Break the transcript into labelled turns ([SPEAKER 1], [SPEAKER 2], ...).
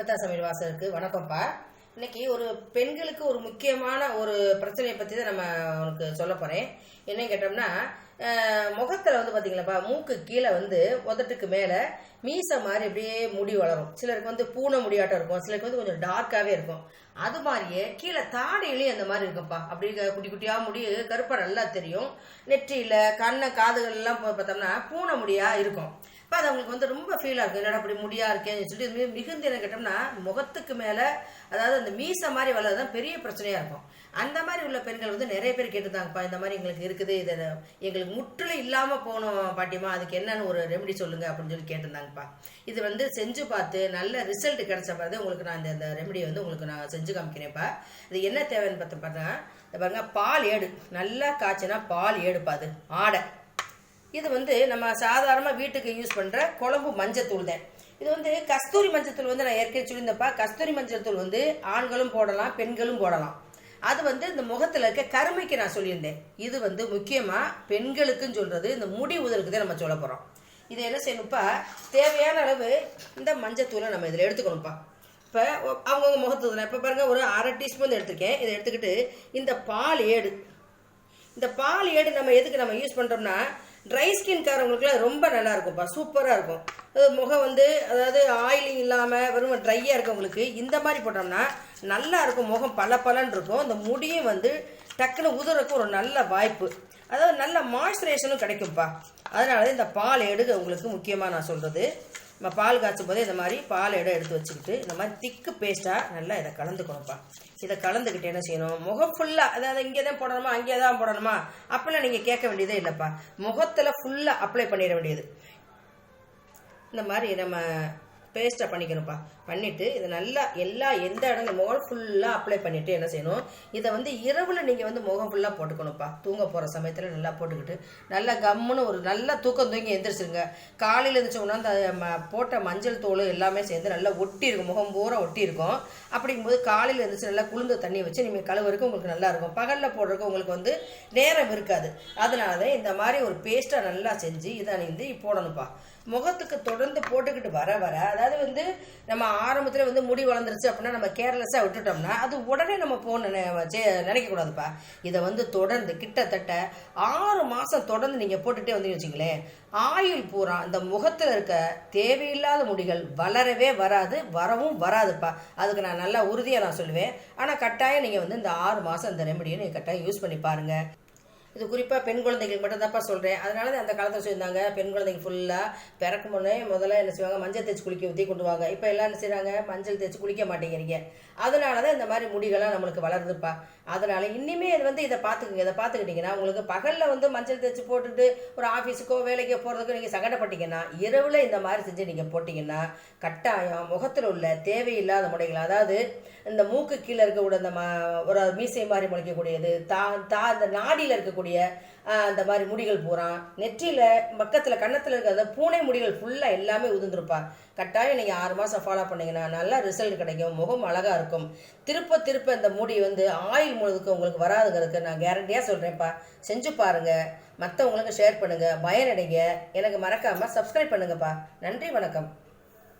[SPEAKER 1] அப்பத்தா சமையல் வாசலுக்கு வணக்கம்ப்பா. இன்னைக்கு ஒரு பெண்களுக்கு ஒரு முக்கியமான ஒரு பிரச்சனையை பற்றி தான் நம்ம உனக்கு சொல்ல போகிறேன் என்னன்னு கேட்டோம்னா முகத்தில் முகத்துல வந்து பார்த்தீங்களாப்பா மூக்கு கீழே வந்து உதட்டுக்கு மேலே மீசை மாதிரி அப்படியே முடி வளரும். சிலருக்கு வந்து பூனை முடியாட்டம் இருக்கும். சிலருக்கு வந்து கொஞ்சம் டார்க்காகவே இருக்கும். அது மாதிரியே கீழே தாடையிலையும் அந்த மாதிரி இருக்கும்ப்பா. அப்படி குட்டி குட்டியாக முடி கருப்பாக நல்லா தெரியும். நெற்றியில் கண்ணை காதுகள் எல்லாம் பார்த்தோம்னா பூனை முடியாக இருக்கும். இப்போ அது அவங்களுக்கு வந்து ரொம்ப ஃபீலாக இருக்கும். என்னடா அப்படி முடியா இருக்கேன்னு சொல்லிட்டு மிகுந்து என்ன கேட்டோம்னா முகத்துக்கு மேலே அதாவது அந்த மீசை மாதிரி வளர்றது தான் பெரிய பிரச்சனையாக இருக்கும். அந்த மாதிரி உள்ள பெண்கள் வந்து நிறைய பேர் கேட்டுதாங்கப்பா இந்த மாதிரி எங்களுக்கு இருக்குது இதை எங்களுக்கு முற்றிலும் இல்லாமல் போகணும் பாட்டியம்மா அதுக்கு என்னன்னு ஒரு ரெமெடி சொல்லுங்க அப்படின்னு சொல்லி கேட்டிருந்தாங்கப்பா. இது வந்து செஞ்சு பார்த்து நல்ல ரிசல்ட் கிடைச்ச பிறகு உங்களுக்கு நான் இந்த ரெமெடியை வந்து உங்களுக்கு நான் செஞ்சு காமிக்கிறேன்ப்பா. இது என்ன தேவைன்னு பார்த்து பார்த்தா பாருங்க பால் ஏடு. நல்லா காய்ச்சினா பால் ஏடுப்பா அது. ஆடை. இது வந்து நம்ம சாதாரணமாக வீட்டுக்கு யூஸ் பண்ணுற குழம்பு மஞ்சத்தூள் தான். இது வந்து கஸ்தூரி மஞ்சத்தூள் வந்து நான் ஏற்கனவே சொல்லியிருந்தப்பா கஸ்தூரி மஞ்சத்தூள் வந்து ஆண்களும் போடலாம் பெண்களும் போடலாம். அது வந்து இந்த முகத்தில் இருக்க கருமைக்கு நான் சொல்லியிருந்தேன். இது வந்து முக்கியமாக பெண்களுக்குன்னு சொல்கிறது இந்த முடி உதலுக்கு தான் நம்ம சொல்ல போகிறோம் இது என்ன செய்யணும்ப்பா? தேவையான அளவு இந்த மஞ்சத்தூளை நம்ம இதில் எடுத்துக்கணும்ப்பா. இப்போ அவங்கவுங்க முகத்துக்கு இப்போ பாருங்கள் ஒரு அரை டீஸ்பூன் எடுத்திருக்கேன். இதை எடுத்துக்கிட்டு இந்த பால் ஏடு. இந்த பால் ஏடு நம்ம எதுக்கு நம்ம யூஸ் பண்ணுறோம்னா ட்ரை ஸ்கின்காரவங்களுக்குலாம் ரொம்ப நல்லா இருக்கும்ப்பா சூப்பராக இருக்கும் முகம் வந்து அதாவது ஆயிலிங் இல்லாமல் வெறும் ட்ரையாக இருக்கவங்களுக்கு இந்த மாதிரி போட்டோம்னா நல்லா இருக்கும் முகம் பல இருக்கும். இந்த முடியும் வந்து டக்குன்னு உதுறக்கு ஒரு நல்ல வாய்ப்பு. அதாவது நல்ல மாய்ஸ்சரைசனும் கிடைக்கும்ப்பா அதனால தான் இந்த பால் எடுக்க உங்களுக்கு முக்கியமாக நான் சொல்கிறது நம்ம பால் காய்ச்சும் போதே இந்த மாதிரி பால் இடம் எடுத்து வச்சுக்கிட்டு இந்த மாதிரி திக்கு பேஸ்ட்டாக நல்லா இதை கலந்துக்கணும்ப்பா. இதை கலந்துக்கிட்டு என்ன செய்யணும்? முகம் ஃபுல்லாக அதாவது இங்கே தான் போடணுமா அங்கே தான் போடணுமா? அப்படிலாம் நீங்கள் கேட்க வேண்டியதே இல்லைப்பா. முகத்தில் ஃபுல்லாக அப்ளை பண்ணிட வேண்டியது. இந்த மாதிரி நம்ம பேஸ்ட்டாக பண்ணிக்கணும்ப்பா. பண்ணிவிட்டு இதை நல்லா எல்லா எந்த இடம் முகம் ஃபுல்லாக அப்ளை பண்ணிவிட்டு என்ன செய்யணும்? இதை வந்து இரவில் நீங்கள் வந்து முகம் ஃபுல்லாக போட்டுக்கணும்ப்பா. தூங்க போகிற சமயத்தில் நல்லா போட்டுக்கிட்டு நல்லா கம்முன்னு ஒரு நல்லா தூக்கம் தூங்கி எந்திரிச்சிருங்க. காலையில் எழுந்திரிச்சோம்னா அந்த போட்ட மஞ்சள் தூள் எல்லாமே சேர்ந்து நல்லா ஒட்டி இருக்கும். முகம் பூரா ஒட்டி இருக்கும். அப்படிங்கும்போது காலையில் எழுந்திரிச்சு நல்லா குளிர்ந்த தண்ணி வச்சு நீங்கள் கழுவுறதுக்கு உங்களுக்கு நல்லா இருக்கும். பகலில் போடுறதுக்கு உங்களுக்கு வந்து நேரம் இருக்காது. அதனால தான் இந்த மாதிரி ஒரு பேஸ்ட்டை நல்லா செஞ்சு இதை வந்து போடணும்ப்பா. முகத்துக்கு தொடர்ந்து போட்டுக்கிட்டு வர வர அதாவது வந்து நம்ம ஆரம்பத்தில் வந்து முடி வளர்ந்துருச்சு அப்படின்னா நம்ம கேர்லெஸ்ஸாக விட்டுட்டோம்னா அது உடனே நம்ம போன நினைக்கக்கூடாதுப்பா. இதை வந்து தொடர்ந்து கிட்டத்தட்ட ஆறு மாதம் தொடர்ந்து நீங்கள் போட்டுகிட்டே வந்து வச்சிங்களேன் ஆயுள் பூரா இந்த முகத்தில் இருக்க தேவையில்லாத முடிகள் வளரவே வராது வரவும் வராதுப்பா. அதுக்கு நான் நல்லா உறுதியாக நான் சொல்லுவேன். ஆனால் கட்டாயம் நீங்கள் வந்து இந்த ஆறு மாதம் இந்த ரெமடியை நீங்கள் கட்டாயம் யூஸ் பண்ணி பாருங்கள் இது குறிப்பாக பெண் குழந்தைகளுக்கு மட்டும் தான்ப்பா சொல்கிறேன் அதனால தான் அந்த காலத்தில் சொல்லியிருந்தாங்க பெண் குழந்தைங்க ஃபுல்லாக பிறக்கும் முன்னே முதல்ல என்ன செய்வாங்க மஞ்சள் தேய்ச்சி குளிக்க ஊற்றி கொண்டு வாங்க. இப்போ எல்லாம் என்ன செய்கிறாங்க மஞ்சள் தேய்ச்சி குளிக்க மாட்டேங்கிறீங்க. அதனால தான் இந்த மாதிரி முடிகள்லாம் நம்மளுக்கு வளருதுப்பா. அதனால இனிமே இது வந்து இதை பார்த்துக்குங்க இதை பார்த்துக்கிட்டிங்கன்னா உங்களுக்கு பகலில் வந்து மஞ்சள் தேய்ச்சி போட்டுட்டு ஒரு ஆஃபீஸுக்கோ வேலைக்கோ போகிறதுக்கோ நீங்கள் சங்கடப்பட்டீங்கன்னா இரவில் இந்த மாதிரி செஞ்சு நீங்கள் போட்டிங்கன்னா கட்டாயம் முகத்தில் உள்ள தேவையில்லாத முடைகள் அதாவது இந்த மூக்கு கீழே இருக்கக்கூடிய அந்த ஒரு மீசை மாதிரி முளைக்கக்கூடியது. தா தா இந்த நாடியில் இருக்கக்கூடிய அந்த மாதிரி முடிகள் பூரா. நெற்றியில் பக்கத்தில் கன்னத்தில் இருக்கிற அந்த பூனை முடிகள் ஃபுல்லாக எல்லாமே உதிர்ந்துருப்பார் கட்டாயம் நீங்கள் ஆறு மாதம் ஃபாலோ பண்ணிங்கன்னா நல்லா ரிசல்ட் கிடைக்கும். முகம் அழகாக இருக்கும். திருப்ப திருப்ப இந்த முடி வந்து ஆயில் முழுதுக்கு உங்களுக்கு வராதுங்கிறதுக்கு நான் கேரண்டியாக சொல்கிறேன்ப்பா செஞ்சு பாருங்கள் மற்றவங்களுக்கு ஷேர் பண்ணுங்கள் பயனடைங்க. எனக்கு மறக்காமல் சப்ஸ்கிரைப் பண்ணுங்கப்பா. நன்றி வணக்கம்.